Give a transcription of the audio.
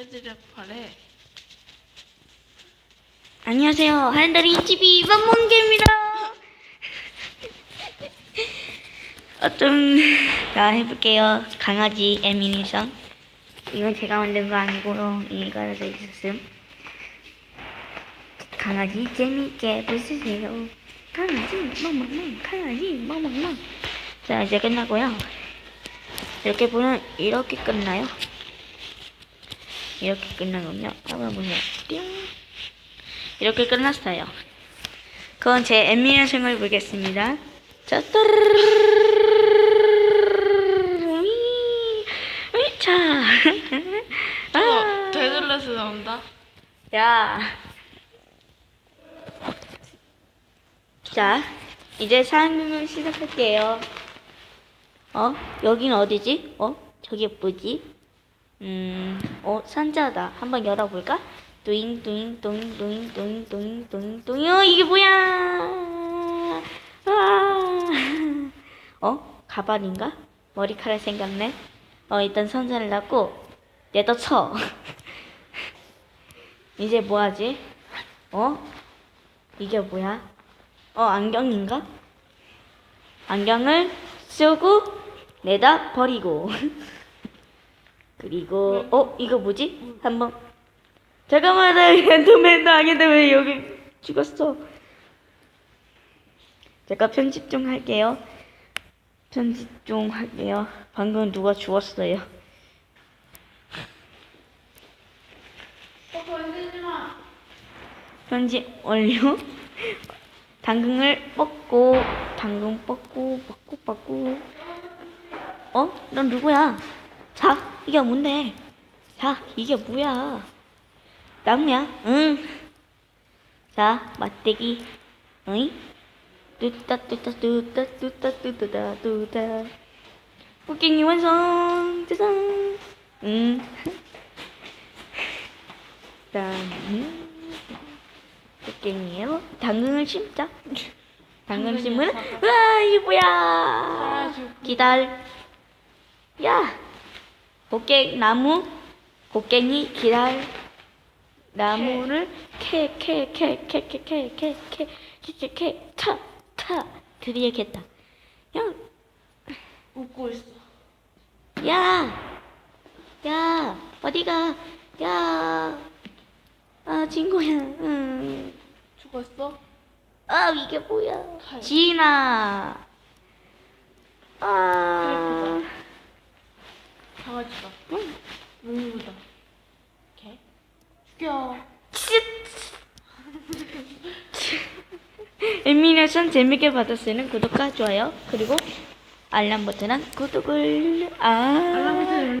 레드레파래. 안녕하세요. 하얀다리 TV 만몽개입니다. 어떤 나 해볼게요. 강아지 애니메이션. 이건 제가 만든 거 아니고요. 이거가 돼 있었음. 강아지 재미있게 보세요. 강아지 멍멍멍 강아지 멍멍멍. 자 이제 끝나고요. 이렇게 보면 이렇게 끝나요. 이렇게 끝나군요. 한번 보세요. 띵. 이렇게 끝났어요. 그건 제 엠미의 생을 보겠습니다. 자, 자. 아. 데들레스 나온다. 야. 자, 이제 사연을 시작할게요. 어? 여긴 어디지? 어? 저게 뭐지? 음, 어, 상자다. 한번 열어볼까? 뚜잉, 뚜잉, 뚜잉, 뚜잉, 뚜잉, 뚜잉, 뚜잉, 뚜잉. 어, 이게 뭐야? 아. 어? 가발인가? 머리카락 생겼네. 어, 일단 선사를 놨고, 얘도 쳐. 이제 뭐 하지? 어? 이게 뭐야? 어, 안경인가? 안경을 쓰고 내다 버리고. 그리고, 어, 이거 뭐지? 한번. 잠깐만, 나 엔더맨도 아닌데 왜 여기 죽었어? 제가 편집 좀 할게요. 편집 좀 할게요. 방금 누가 죽었어요. 어, 건들지 마. 편집 완료. 당근을 뽑고, 당근 뽑고, 뽑고, 뽑고. 어? 넌 누구야? 자, 이게 뭔데? 자, 이게 뭐야? 나무야? 응. 자, 맞대기. 어이? 뚜따, 뚜따, 뚜따, 뚜따, 뚜따, 뚜따. 뽑갱이 완성! 짜잔! 응. 다음. 곡괭이에요. 당근을 심자. 당근 심으면 와 이게 뭐야? 가야지. 기다려. 야, 곡괭 나무, 곡괭이 기다려. 나무를 캐 캐 캐 캐 캐 캐 캐 캐 캐 캐 타, 타. 드디어 캤다. 야, 웃고 있어. 야, 야, 어디가? 야, 아 친구야. 음. 죽었어? 아 이게 뭐야? 칼. 진아. 아. 강아지다. 응. 물무다. 개? 죽여. 애니메이션 재밌게 봤으면 구독과 좋아요 그리고 알람 버튼은 구독을 아 알람 버튼